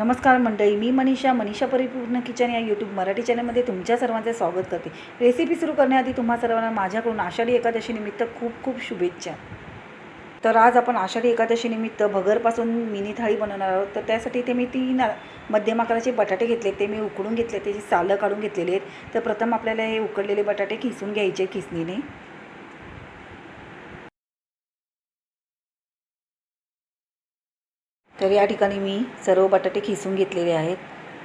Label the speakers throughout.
Speaker 1: नमस्कार मंडळी मी मनीषा मनीषा परिपूर्ण किचन या यूट्यूब मराठी चॅनलमध्ये तुमच्या सर्वांचे स्वागत करते. रेसिपी सुरू करण्याआधी तुम्हा सर्वांना माझ्याकडून आषाढी एकादशीनिमित्त खूप खूप शुभेच्छा. तर आज आपण आषाढी एकादशीनिमित्त भगरपासून मिनी थाळी बनवणार आहोत. तर त्यासाठी ते मी तीन मध्यम आकाराचे बटाटे घेतले ते मी उकडून घेतले त्याची सालं काढून घेतलेली आहेत. तर प्रथम आपल्याला हे उकडलेले बटाटे खिसून घ्यायचे खिसणीने. तर या ठिकाणी मी सर्व बटाटे खिसून घेतलेले आहेत.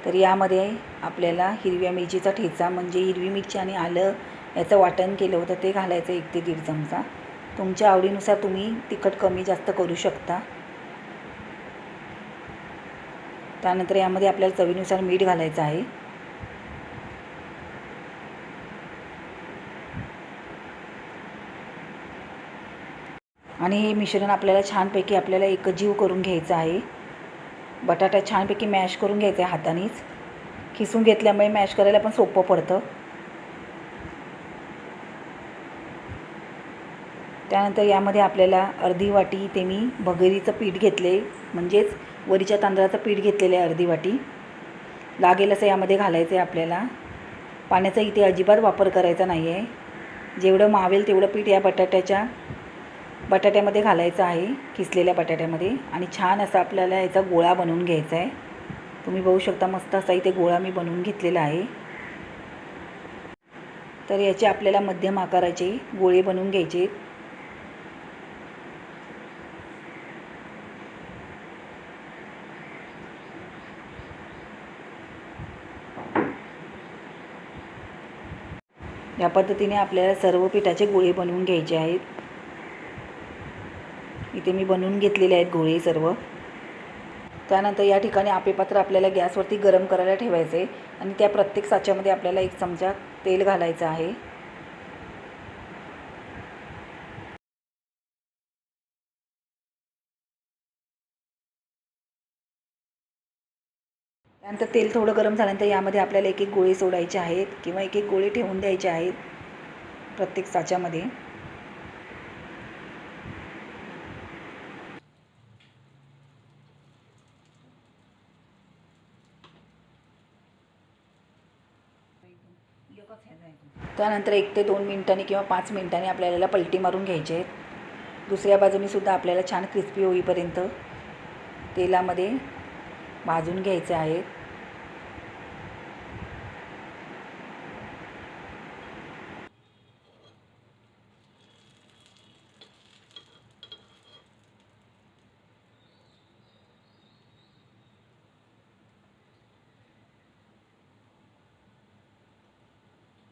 Speaker 1: तर यामध्ये आपल्याला हिरव्या मिरचीचा ठेचा म्हणजे हिरवी मिरची आणि आलं याचं वाटण केलं होतं ते घालायचं एक ते दीड चमचा. तुमच्या आवडीनुसार तुम्ही तिखट कमी जास्त करू शकता. त्यानंतर यामध्ये आपल्याला चवीनुसार मीठ घालायचं आहे. आणि हे मिश्रण आपल्याला छानपैकी आपल्याला एकजीव करून घ्यायचं आहे. बटाटा छानपैकी मॅश करून घ्यायचा आहे हातानेच. खिसून घेतल्यामुळे मॅश करायला पण सोपं पडतं. त्यानंतर यामध्ये आपल्याला अर्धी वाटी ते मी भगरीचं पीठ घेतले म्हणजेच वरीच्या तांदळाचं पीठ घेतलेलं आहे अर्धी वाटी. लागेल असं यामध्ये घालायचं आहे आपल्याला. पाण्याचा इथे अजिबात वापर करायचा नाही आहे जेवढं मावेल तेवढं पीठ या बटाट्याच्या बटाट्यामध्ये घालायचं आहे किसलेल्या बटाट्यामध्ये. आणि छान असा आपल्याला याचा गोळा बनवून घ्यायचा आहे. तुम्ही बघू शकता मस्त असा इथे गोळा मी बनवून घेतलेला आहे. तर याचे आपल्याला मध्यम आकाराचे गोळे बनवून घ्यायचे या पद्धतीने आपल्याला सर्व पिठाचे गोळे बनवून घ्यायचे आहेत. इथे मी बनवून घेतलेले आहेत गोळे सर्व. त्यानंतर या ठिकाणी आपेपात्र आपल्याला गॅसवरती गरम करायला ठेवायचे आणि त्या प्रत्येक साच्यामध्ये आपल्याला एक चमचा तेल घालायचं आहे. त्यानंतर तेल थोडं गरम झाल्यानंतर यामध्ये आपल्याला एक एक गोळे सोडायचे आहेत किंवा एक एक गोळे ठेवून द्यायचे आहेत प्रत्येक साच्यामध्ये. त्यानंतर एक ते दोन मिनिटांनी किंवा पाच मिनिटांनी आपल्याला पलटी मारून घ्यायचे आहेत. दुसऱ्या बाजूनी सुद्धा आपल्याला छान क्रिस्पी होईपर्यंत तेलामध्ये भाजून घ्यायचे आहेत.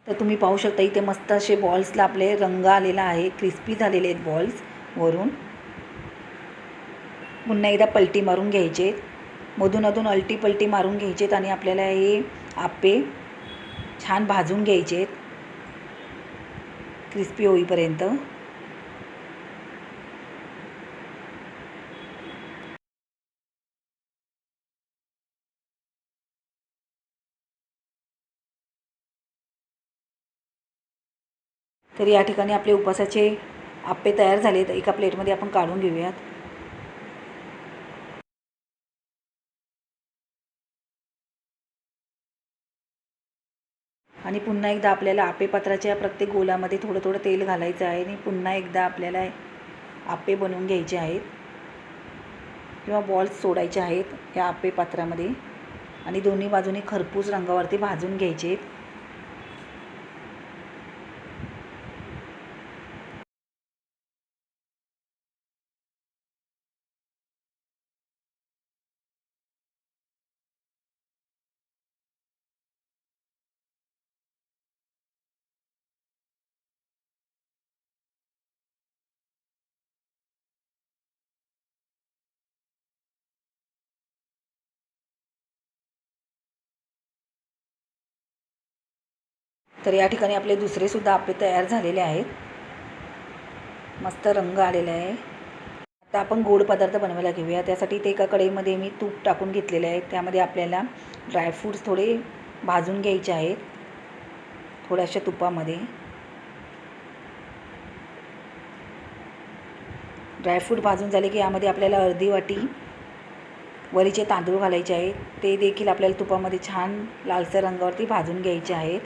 Speaker 1: तर तुम्ही पाहू शकता इथे मस्त असे बॉल्सला आपले रंग आलेला आहे क्रिस्पी झालेले आहेत बॉल्स वरून. पुन्हा एकदा पलटी मारून घ्यायचे. मधून अधून अलटी पलटी मारून घ्यायचेत आणि आपल्याला हे आपे छान भाजून घ्यायचे क्रिस्पी होईपर्यंत. तर या ठिकाणी आपले उपासाचे आप्पे तयार झालेत. एका प्लेटमध्ये आपण काढून घेऊयात. आणि पुन्हा एकदा आपल्याला आपेपात्राच्या प्रत्येक गोलामध्ये थोडं थोडं तेल घालायचं आहे आणि पुन्हा एकदा आपल्याला आप्पे बनवून घ्यायचे आहेत. किंवा बॉल्स सोडायचे आहेत या आप्पे पात्रामध्ये. आणि दोन्ही बाजूने खरपूस रंगावरती भाजून घ्यायचे आहेत. तर या ठिकाणी आपले दुसरेसुद्धा आपले तयार झालेले आहेत. मस्त रंग आलेला आहे. आता आपण गोड पदार्थ बनवायला घेऊया. त्यासाठी ते एका कढईमध्ये मी तूप टाकून घेतलेले आहे. त्यामध्ये आपल्याला ड्रायफ्रूट्स थोडे भाजून घ्यायचे आहेत. थोड्याशा तुपामध्ये. ड्रायफ्रूट भाजून झाले की यामध्ये आपल्याला अर्धी वाटी वरीचे तांदूळ घालायचे आहेत. ते देखील आपल्याला तुपामध्ये छान लालसर रंगावरती भाजून घ्यायचे आहेत.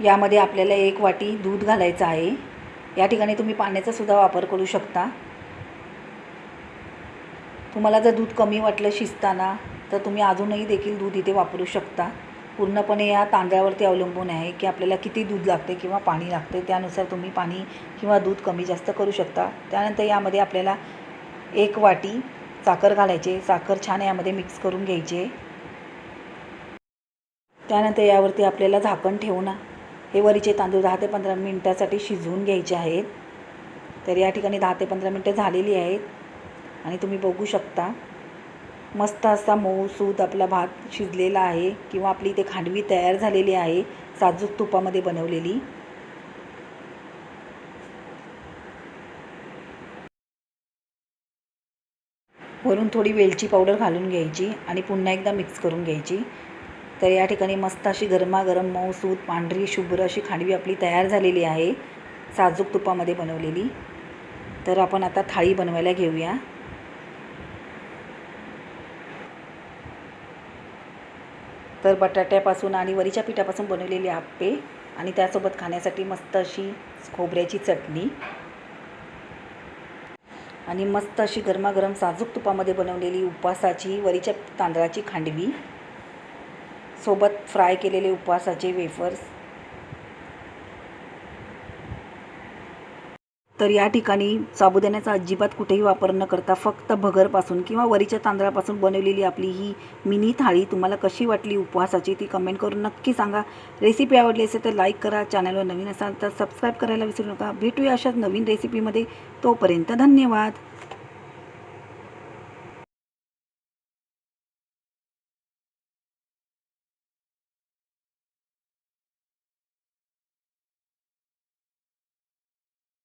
Speaker 1: यामध्ये आपल्याला एक वाटी दूध घालायचं आहे. या ठिकाणी तुम्ही पाण्याचासुद्धा वापर करू शकता. तुम्हाला जर दूध कमी वाटलं शिजताना तर तुम्ही अजूनही देखील दूध इथे वापरू शकता. पूर्णपणे या तांदळावरती अवलंबून आहे की आपल्याला किती दूध लागते किंवा पाणी लागते त्यानुसार तुम्ही पाणी किंवा दूध कमी जास्त करू शकता. त्यानंतर यामध्ये आपल्याला एक वाटी साखर घालायचे साखर छान यामध्ये मिक्स करून घ्यायचे त्यानंतर यावरती आपल्याला झाकण ठेवून हे वरीचे तांदूळ दहा ते पंधरा मिनटासाठी शिजवून घ्यायचे आहेत. तर या ठिकाणी दहा ते पंधरा मिनटं झालेली आहेत. आणि तुम्ही बघू शकता मस्त असा मऊ सूद आपला भात शिजलेला आहे किंवा आपली इथे खांडवी तयार झालेली आहे साजूक तुपामध्ये बनवलेली. वरून थोडी वेलची पावडर घालून घ्यायची आणि पुन्हा एकदा मिक्स करून घ्यायची. तर या ठिकाणी मस्त अशी गरमागरम मऊसूत पांढरी शुभ्र अशी खांडवी आपली तयार झालेली आहे. साजूक तुपामध्ये बनवलेली. तर आपण आता थाळी बनवायला घेऊया. तर बटाट्यापासून आणि वरीच्या पिठापासून बनवलेली आप्पे आणि त्यासोबत खाण्यासाठी मस्त अशी खोबऱ्याची चटणी. आणि मस्त अशी गरमागरम साजूक तुपामध्ये बनवलेली उपवासाची वरीच्या तांदळाची खांडवी. सोबत फ्राय केलेले उपवासाचे वेफर्स. तर या ठिकाणी साबुदाण्याचा अजिबात कुठेही वापर न करता फक्त भगरपासून किंवा वरीच्या तांदळापासून बनवलेली आपली ही मिनी थाळी तुम्हाला कशी वाटली उपवासाची ती कमेंट करून नक्की सांगा. रेसिपी आवडली असेल तर लाईक करा. चॅनलवर नवीन असाल तर सबस्क्राईब करायला विसरू नका. भेटूया अशाच नवीन रेसिपीमध्ये तोपर्यंत धन्यवाद.